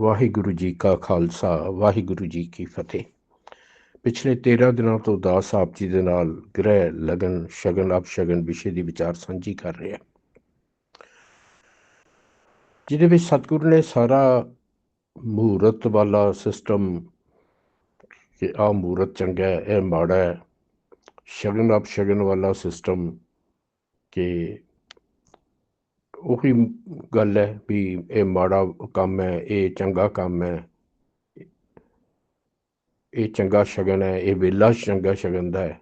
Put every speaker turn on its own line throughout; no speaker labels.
ਵਾਹਿਗੁਰੂ ਜੀ ਕਾ ਖਾਲਸਾ, ਵਾਹਿਗੁਰੂ ਜੀ ਕੀ ਫਤਿਹ। ਪਿਛਲੇ 13 ਦਿਨਾਂ ਤੋਂ ਦਾਸ ਆਪ ਜੀ ਦੇ ਨਾਲ ਗ੍ਰਹਿ, ਲਗਨ, ਸ਼ਗਨ ਅਪ ਸ਼ਗਨ ਵਿਸ਼ੇ ਦੀ ਵਿਚਾਰ ਸਾਂਝੀ ਕਰ ਰਹੇ ਹਾਂ। ਜਿਹਦੇ ਵਿੱਚ ਸਤਿਗੁਰੂ ਨੇ ਸਾਰਾ ਮੂਰਤ ਵਾਲਾ ਸਿਸਟਮ ਕਿ ਆ ਮੂਰਤ ਚੰਗਾ ਹੈ, ਇਹ ਮਾੜਾ ਹੈ, ਸ਼ਗਨ ਅਪ ਸ਼ਗਨ ਵਾਲਾ ਸਿਸਟਮ ਕਿ ਉਹੀ ਗੱਲ ਹੈ ਵੀ ਇਹ ਮਾੜਾ ਕੰਮ ਹੈ, ਇਹ ਚੰਗਾ ਕੰਮ ਹੈ। ਇਹ ਚੰਗਾ ਸ਼ਗਨ ਹੈ, ਇਹ ਵੇਲਾ ਚੰਗਾ ਸ਼ਗਨ ਦਾ ਹੈ।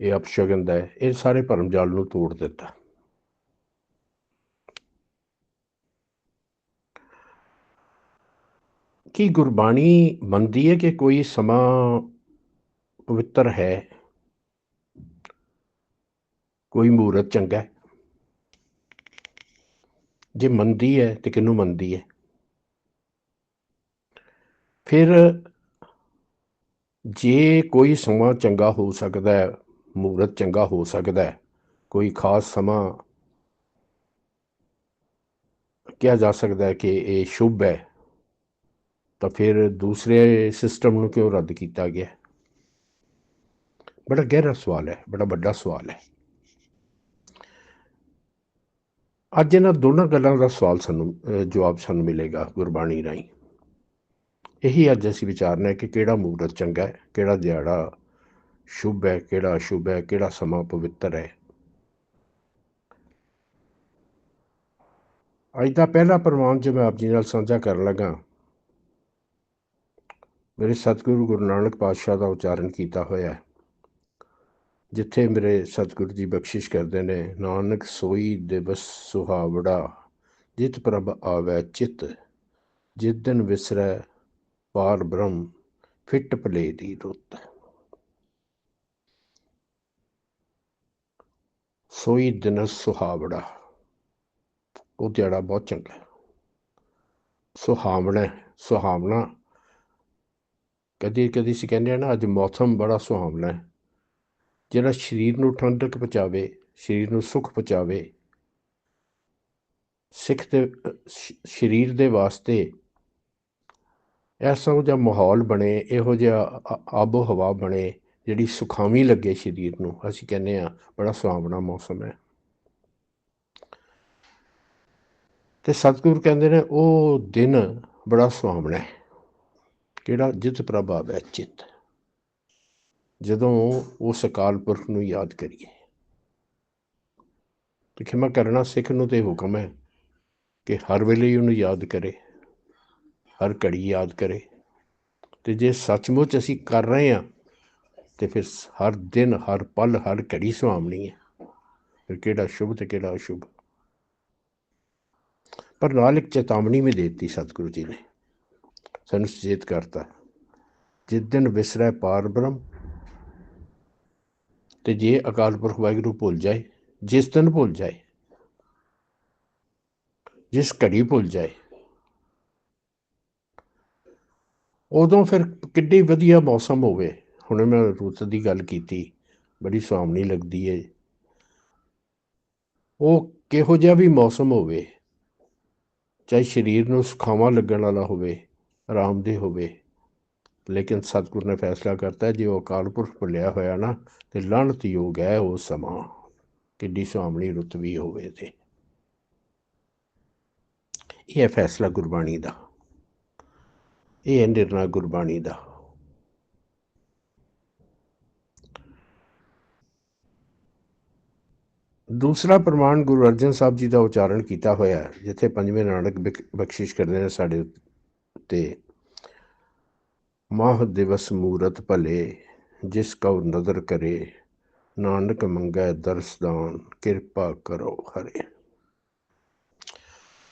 ਇਹ ਅਪਸ਼ਗਨ ਦਾ ਹੈ। ਇਹ ਸਾਰੇ ਭਰਮ ਜਾਲ ਨੂੰ ਤੋੜ ਦਿੱਤਾ। ਕੀ ਗੁਰਬਾਣੀ ਮੰਨਦੀ ਹੈ ਕਿ ਕੋਈ ਸਮਾਂ ਪਵਿੱਤਰ ਹੈ? ਕੋਈ ਮੂਰਤ ਚੰਗਾ ਹੈ? ਜੇ ਮੰਨਦੀ ਹੈ ਤੇ ਕਿਹਨੂੰ ਮੰਨਦੀ ਹੈ? ਫਿਰ ਜੇ ਕੋਈ ਸਮਾਂ ਚੰਗਾ ਹੋ ਸਕਦਾ ਹੈ ਮੂਰਤ ਚੰਗਾ ਹੋ ਸਕਦਾ ਹੈ, ਕੋਈ ਖਾਸ ਸਮਾਂ ਕਿਹਾ ਜਾ ਸਕਦਾ ਹੈ ਕਿ ਇਹ ਸ਼ੁਭ ਹੈ, ਤਾਂ ਫਿਰ ਦੂਸਰੇ ਸਿਸਟਮ ਨੂੰ ਕਿਉਂ ਰੱਦ ਕੀਤਾ ਗਿਆ? ਬੜਾ ਗਹਿਰਾ ਸਵਾਲ ਹੈ, ਬੜਾ ਵੱਡਾ ਸਵਾਲ ਹੈ। ਅੱਜ ਇਹਨਾਂ ਦੋਨਾਂ ਗੱਲਾਂ ਦਾ ਸਵਾਲ ਸਾਨੂੰ ਜਵਾਬ ਸਾਨੂੰ ਮਿਲੇਗਾ ਗੁਰਬਾਣੀ ਰਾਹੀਂ। ਇਹੀ ਅੱਜ ਅਸੀਂ ਵਿਚਾਰਨਾ ਹੈ ਕਿ ਕਿਹੜਾ ਮੂਰਤ ਚੰਗਾ ਹੈ, ਕਿਹੜਾ ਦਿਹਾੜਾ ਸ਼ੁਭ ਹੈ, ਕਿਹੜਾ ਅਸ਼ੁਭ ਹੈ, ਕਿਹੜਾ ਸਮਾਂ ਪਵਿੱਤਰ ਹੈ। ਅੱਜ ਦਾ ਪਹਿਲਾ ਪ੍ਰਮਾਣ ਜੋ ਮੈਂ ਆਪ ਜੀ ਨਾਲ ਸਾਂਝਾ ਕਰਨ ਲੱਗਾ, ਮੇਰੇ ਸਤਿਗੁਰੂ ਗੁਰੂ ਨਾਨਕ ਪਾਤਸ਼ਾਹ ਦਾ ਉਚਾਰਨ ਕੀਤਾ ਹੋਇਆ ਹੈ। ਜਿੱਥੇ ਮੇਰੇ ਸਤਿਗੁਰੂ ਜੀ ਬਖਸ਼ਿਸ਼ ਕਰਦੇ ਨੇ, ਨਾਨਕ ਸੋਈ ਦੇ ਬਸ ਸੁਹਾਵੜਾ, ਜਿਤ ਪ੍ਰਭ ਆਵੇ ਚਿਤ ਜਿਤ ਦਿਨ ਵਿਸਰੈ ਪਾਰ ਬ੍ਰਹਮ, ਫਿੱਟ ਭਲੇ ਦੀ ਰੁੱਤ। ਸੋਈ ਦਿਨ ਸੁਹਾਵੜਾ, ਉਹ ਜਿਹੜਾ ਬਹੁਤ ਚੰਗਾ ਸੁਹਾਵਣਾ ਸੁਹਾਵਣਾ ਕਦੀ ਕਦੀ ਸੀ ਕਹਿੰਦੇ ਆ ਨਾ, ਅੱਜ ਮੌਸਮ ਬੜਾ ਸੁਹਾਵਣਾ ਹੈ। ਜਿਹੜਾ ਸਰੀਰ ਨੂੰ ਠੰਡਕ ਪਹੁੰਚਾਵੇ, ਸਰੀਰ ਨੂੰ ਸੁੱਖ ਪਹੁੰਚਾਵੇ, ਸਿੱਖ ਦੇ ਸਰੀਰ ਦੇ ਵਾਸਤੇ ਐਸਾ ਜਿਹਾ ਮਾਹੌਲ ਬਣੇ, ਇਹੋ ਜਿਹਾ ਆਬੋ ਹਵਾ ਬਣੇ, ਜਿਹੜੀ ਸੁਖਾਵੀਂ ਲੱਗੇ ਸਰੀਰ ਨੂੰ, ਅਸੀਂ ਕਹਿੰਦੇ ਆ ਬੜਾ ਸੁਹਾਵਣਾ ਮੌਸਮ ਹੈ। ਤੇ ਸਤਿਗੁਰੂ ਕਹਿੰਦੇ ਨੇ, ਉਹ ਦਿਨ ਬੜਾ ਸੁਹਾਵਣਾ ਹੈ, ਕਿਹੜਾ? ਜਿਤ ਪ੍ਰਭਾਵ ਹੈ ਚਿੱਤ। ਜਦੋਂ ਉਸ ਅਕਾਲ ਪੁਰਖ ਨੂੰ ਯਾਦ ਕਰੀਏ। ਤੇ ਖਿਮਾ ਕਰਨਾ ਸਿੱਖ ਨੂੰ ਤੇ ਹੁਕਮ ਹੈ ਕਿ ਹਰ ਵੇਲੇ ਉਹਨੂੰ ਯਾਦ ਕਰੇ, ਹਰ ਘੜੀ ਯਾਦ ਕਰੇ। ਤੇ ਜੇ ਸੱਚਮੁੱਚ ਅਸੀਂ ਕਰ ਰਹੇ ਹਾਂ, ਤੇ ਫਿਰ ਹਰ ਦਿਨ, ਹਰ ਪਲ, ਹਰ ਘੜੀ ਸੁਹਾਵਣੀ ਹੈ। ਫਿਰ ਕਿਹੜਾ ਸ਼ੁਭ ਤੇ ਕਿਹੜਾ ਅਸ਼ੁਭ। ਪਰ ਨਾਲ ਇੱਕ ਚੇਤਾਵਨੀ ਵੀ ਦਿੱਤੀ ਸਤਿਗੁਰੂ ਜੀ ਨੇ। ਸਾਨੂੰ ਸੁਚੇਤ ਕਰਤਾ। ਜਿਸ ਦਿਨ ਵਿਸਰੈ ਪਾਰ ਬ੍ਰਹਮ ਤੇ ਜੇ ਅਕਾਲ ਪੁਰਖ ਵਾਹਿਗੁਰੂ ਭੁੱਲ ਜਾਏ, ਜਿਸ ਦਿਨ ਭੁੱਲ ਜਾਏ, ਜਿਸ ਘੜੀ ਭੁੱਲ ਜਾਏ, ਉਦੋਂ ਫਿਰ ਕਿੱਡੀ ਵਧੀਆ ਮੌਸਮ ਹੋਵੇ। ਹੁਣ ਮੈਂ ਰੁੱਤ ਦੀ ਗੱਲ ਕੀਤੀ, ਬੜੀ ਸੁਹਾਵਣੀ ਲੱਗਦੀ ਹੈ ਉਹ ਕਿਹੋ ਜਿਹਾ ਵੀ ਮੌਸਮ ਹੋਵੇ, ਚਾਹੇ ਸਰੀਰ ਨੂੰ ਸੁਖਾਵਾਂ ਲੱਗਣ ਵਾਲਾ ਹੋਵੇ ਆਰਾਮਦੇ ਹੋਵੇ ਲੇਕਿਨ ਸਤਿਗੁਰ ਨੇ ਫੈਸਲਾ ਕਰਤਾ, ਜੇ ਉਹ ਅਕਾਲ ਪੁਰਖ ਭੁੱਲਿਆ ਹੋਇਆ ਨਾ, ਤੇ ਲਣਤ ਯੋਗ ਹੈ ਉਹ ਸਮਾਂ। ਕਿੱਡੀ ਸੁਹਾਵਣੀ ਰੁੱਤ ਹੋਵੇ ਤੇ ਇਹ ਫੈਸਲਾ ਗੁਰਬਾਣੀ ਦਾ। ਇਹ ਨਿਰਣਾ ਗੁਰਬਾਣੀ ਦਾ। ਦੂਸਰਾ ਪ੍ਰਮਾਣ ਗੁਰੂ ਅਰਜਨ ਸਾਹਿਬ ਜੀ ਦਾ ਉਚਾਰਨ ਕੀਤਾ ਹੋਇਆ ਜਿੱਥੇ ਪੰਜਵੇਂ ਨਾਨਕ ਬਖਸ਼ਿਸ਼ ਕਰਦੇ ਨੇ ਸਾਡੇ ਉੱਤੇ। ਮਾਹ ਦਿਵਸ ਮੂਰਤ ਭਲੇ, ਜਿਸ ਕਉ ਨਦਰ ਕਰੇ, ਨਾਨਕ ਮੰਗੈ ਦਰਸਦਾਨ ਕਿਰਪਾ ਕਰੋ ਹਰੇ।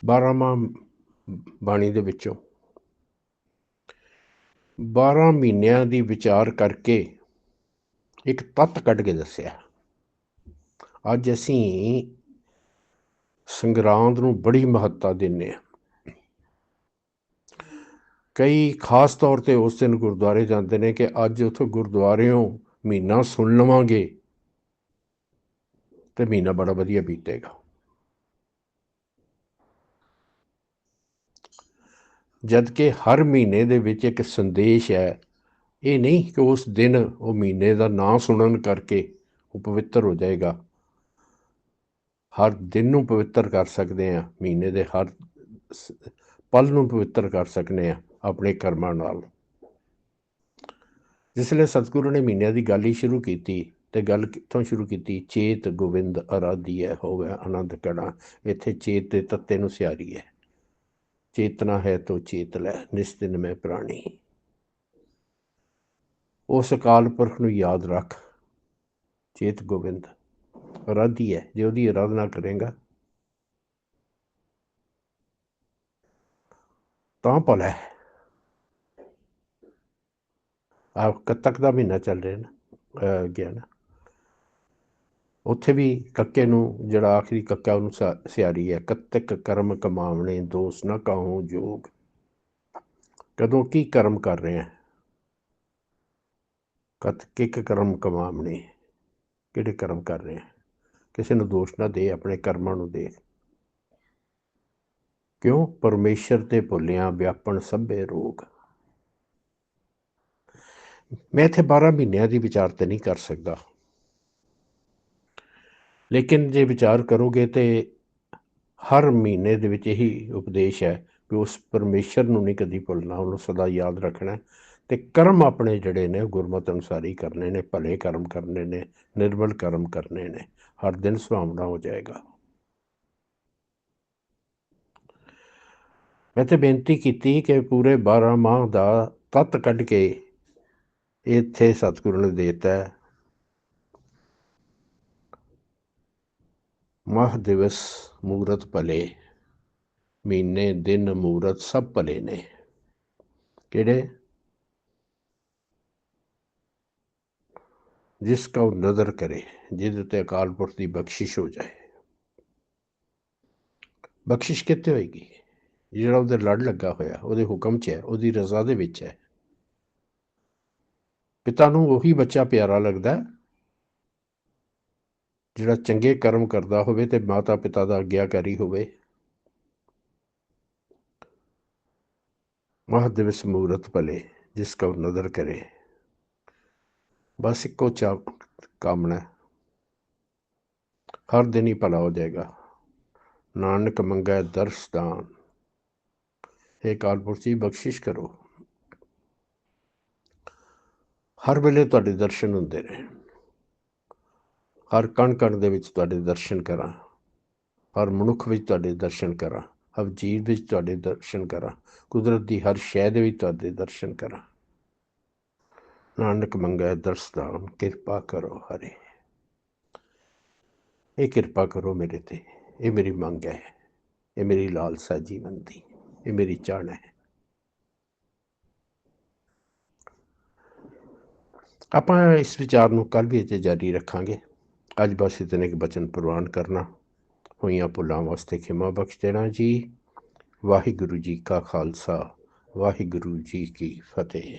12ਵਾਂ ਬਾਣੀ ਦੇ ਵਿੱਚੋਂ 12 ਮਹੀਨਿਆਂ ਦੀ ਵਿਚਾਰ ਕਰਕੇ ਇੱਕ ਤੱਤ ਕੱਢ ਕੇ ਦੱਸਿਆ, ਅੱਜ ਅਸੀਂ ਸੰਗਰਾਂਦ ਨੂੰ ਬੜੀ ਮਹੱਤਤਾ ਦਿੰਨੇ ਆ ਕਈ ਖਾਸ ਤੌਰ ਤੇ ਉਸ ਦਿਨ ਗੁਰਦੁਆਰੇ ਜਾਂਦੇ ਨੇ ਕਿ ਅੱਜ ਉਥੋਂ ਗੁਰਦੁਆਰਿਓਂ ਮਹੀਨਾ ਸੁਣ ਲਵਾਂਗੇ ਤੇ ਮਹੀਨਾ ਬੜਾ ਵਧੀਆ ਬੀਤੇਗਾ। ਜਦ ਕਿ ਹਰ ਮਹੀਨੇ ਦੇ ਵਿੱਚ ਇੱਕ ਸੰਦੇਸ਼ ਹੈ, ਇਹ ਨਹੀਂ ਕਿ ਉਸ ਦਿਨ ਉਹ ਮਹੀਨੇ ਦਾ ਨਾਂ ਸੁਣਨ ਕਰਕੇ ਉਹ ਪਵਿੱਤਰ ਹੋ ਜਾਏਗਾ। ਹਰ ਦਿਨ ਨੂੰ ਪਵਿੱਤਰ ਕਰ ਸਕਦੇ ਆ ਮਹੀਨੇ ਦੇ ਹਰ ਪਲ ਨੂੰ ਪਵਿੱਤਰ ਕਰ ਸਕਦੇ ਆ ਆਪਣੇ ਕਰਮਾਂ ਨਾਲ। ਜਿਸ ਲਈ ਸਤਿਗੁਰੂ ਨੇ ਮਹੀਨਿਆਂ ਦੀ ਗੱਲ ਹੀ ਸ਼ੁਰੂ ਕੀਤੀ ਤੇ ਗੱਲ ਕਿੱਥੋਂ ਸ਼ੁਰੂ ਕੀਤੀ? ਚੇਤ ਗੋਬਿੰਦ ਅਰਾਧੀਐ, ਹੋਵੇ ਆਨੰਦ ਕਣਾ, ਇੱਥੇ ਚੇਤ ਦੇ ਤੱਤੇ ਨੂੰ ਸਿਆਰੀ ਹੈ ਚੇਤਨਾ ਹੈ ਤੋ ਚੇਤ ਲੈ, ਨਿਸਤਿਨ ਮੈਂ ਪ੍ਰਾਣੀ। ਉਸ ਅਕਾਲ ਪੁਰਖ ਨੂੰ ਯਾਦ ਰੱਖ। ਚੇਤ ਗੋਬਿੰਦ ਅਰਾਧੀ ਹੈ ਜੇ ਉਹਦੀ ਆਰਾਧਨਾ ਕਰੇਗਾ, ਤਾਂ ਭਲਾ ਹੈ। ਆ ਕੱਤਕ ਦਾ ਮਹੀਨਾ ਚੱਲ ਰਿਹਾ ਨਾ ਗਿਆ ਨਾ। ਉੱਥੇ ਵੀ ਕੱਕੇ ਨੂੰ, ਜਿਹੜਾ ਆਖਰੀ ਕੱਕਾ ਉਹਨੂੰ ਸਿਆ- ਸਿਆਰੀ ਹੈ ਕੱਤਕ ਕਰਮ ਕਮਾਵਣੇ, ਦੋਸ ਨਾ ਕਾਹੂ ਜੋਗ। ਕਦੋਂ ਕੀ ਕਰਮ ਕਰ ਰਹੇ ਆ? ਕਤ ਕਰਮ ਕਮਾਵਣੇ, ਕਿਹੜੇ ਕਰਮ ਕਰ ਰਹੇ ਆ? ਕਿਸੇ ਨੂੰ ਦੋਸ਼ ਨਾ ਦੇ, ਆਪਣੇ ਕਰਮਾਂ ਨੂੰ ਦੇ। ਕਿਉਂ? ਪਰਮੇਸ਼ਰ ਤੇ ਭੁੱਲਿਆ ਵਿਆਪਣ ਸਭੇ ਰੋਗ। ਮੈਂ ਇੱਥੇ 12 ਮਹੀਨਿਆਂ ਦੀ ਵਿਚਾਰ ਤੇ ਨਹੀਂ ਕਰ ਸਕਦਾ। ਲੇਕਿਨ ਜੇ ਵਿਚਾਰ ਕਰੋਗੇ ਤੇ ਹਰ ਮਹੀਨੇ ਦੇ ਵਿੱਚ ਇਹੀ ਉਪਦੇਸ਼ ਹੈ ਕਿ ਉਸ ਪਰਮੇਸ਼ਰ ਨੂੰ ਨਹੀਂ ਕਦੀ ਭੁੱਲਣਾ, ਉਹਨੂੰ ਸਦਾ ਯਾਦ ਰੱਖਣਾ ਹੈ ਤੇ ਕਰਮ ਆਪਣੇ ਜਿਹੜੇ ਨੇ ਉਹ ਗੁਰਮਤ ਅਨੁਸਾਰ ਹੀ ਕਰਨੇ ਨੇ, ਭਲੇ ਕਰਮ ਕਰਨੇ ਨੇ, ਨਿਰਮਲ ਕਰਮ ਕਰਨੇ ਨੇ, ਹਰ ਦਿਨ ਸੁਹਾਵਣਾ ਹੋ ਜਾਏਗਾ। ਮੈਂ ਤੇ ਬੇਨਤੀ ਕੀਤੀ ਕਿ ਪੂਰੇ 12 ਮਾਹ ਦਾ ਤੱਤ ਕੱਢ ਕੇ ਇੱਥੇ ਸਤਿਗੁਰੂ ਨੇ ਦੇਤਾ ਹੈ। ਮਾਹ ਦਿਵਸ ਮੂਰਤ ਭਲੇ, ਮਹੀਨੇ ਦਿਨ ਮੂਰਤ ਸਭ ਭਲੇ ਨੇ। ਕਿਹੜੇ? ਜਿਸ ਕਾ ਉਹ ਨਜ਼ਰ ਕਰੇ ਜਿਹਦੇ ਤੇ ਅਕਾਲ ਪੁਰਖ ਦੀ ਬਖਸ਼ਿਸ਼ ਹੋ ਜਾਏ। ਬਖਸ਼ਿਸ਼ ਕਿੱਥੇ ਹੋਏਗੀ? ਜਿਹੜਾ ਉਹਦੇ ਲੜ ਲੱਗਾ ਹੋਇਆ, ਉਹਦੇ ਹੁਕਮ 'ਚ ਹੈ, ਉਹਦੀ ਰਜ਼ਾ ਦੇ ਵਿੱਚ ਹੈ। ਪਿਤਾ ਨੂੰ ਉਹੀ ਬੱਚਾ ਪਿਆਰਾ ਲੱਗਦਾ ਜਿਹੜਾ ਚੰਗੇ ਕਰਮ ਕਰਦਾ ਹੋਵੇ ਤੇ ਮਾਤਾ ਪਿਤਾ ਦਾ ਆਗਿਆਕਾਰੀ ਹੋਵੇ। ਮਹ ਦਿਵਸ ਮੂਰਤ ਭਲੇ, ਜਿਸ ਕੋ ਨਜ਼ਰ ਕਰੇ। ਬਸ ਇੱਕੋ ਚਾ ਕਾਮਨਾ ਹੈ। ਹਰ ਦਿਨ ਹੀ ਭਲਾ ਹੋ ਜਾਏਗਾ। ਨਾਨਕ ਮੰਗੈ ਦਰਸ਼ਦਾਨ ਇਹ ਕਾਲਪੁਰਖ ਜੀ ਬਖਸ਼ਿਸ਼ ਕਰੋ। ਹਰ ਵੇਲੇ ਤੁਹਾਡੇ ਦਰਸ਼ਨ ਹੁੰਦੇ ਰਹੇ ਹਰ ਕਣ ਕਣ ਦੇ ਵਿੱਚ ਤੁਹਾਡੇ ਦਰਸ਼ਨ ਕਰਾਂ। ਹਰ ਮਨੁੱਖ ਵਿੱਚ ਤੁਹਾਡੇ ਦਰਸ਼ਨ ਕਰਾਂ। ਹਰ ਜੀਵ ਵਿੱਚ ਤੁਹਾਡੇ ਦਰਸ਼ਨ ਕਰਾਂ। ਕੁਦਰਤ ਦੀ ਹਰ ਸ਼ੈ ਦੇ ਵਿੱਚ ਤੁਹਾਡੇ ਦਰਸ਼ਨ ਕਰਾਂ। ਨਾਨਕ ਮੰਗੈ ਦਰਸਦਾਨ ਕਿਰਪਾ ਕਰੋ ਹਰੇ। ਇਹ ਕਿਰਪਾ ਕਰੋ ਮੇਰੇ ਤੇ। ਇਹ ਮੇਰੀ ਮੰਗ ਹੈ। ਇਹ ਮੇਰੀ ਲਾਲਸਾ ਜੀਵਨ ਦੀ। ਇਹ ਮੇਰੀ ਚਾਹਣ ਹੈ। ਆਪਾਂ ਇਸ ਵਿਚਾਰ ਨੂੰ ਕੱਲ ਵੀ ਇੱਥੇ ਜਾਰੀ ਰੱਖਾਂਗੇ। ਅੱਜ ਬਸ ਇਤਨੇ ਕੁ ਬਚਨ ਪ੍ਰਵਾਨ ਕਰਨਾ। ਹੋਈਆਂ ਭੁੱਲਾਂ ਵਾਸਤੇ ਖਿਮਾ ਬਖਸ਼ ਦੇਣਾ ਜੀ। ਵਾਹਿਗੁਰੂ ਜੀ ਕਾ ਖਾਲਸਾ, ਵਾਹਿਗੁਰੂ ਜੀ ਕੀ ਫਤਿਹ।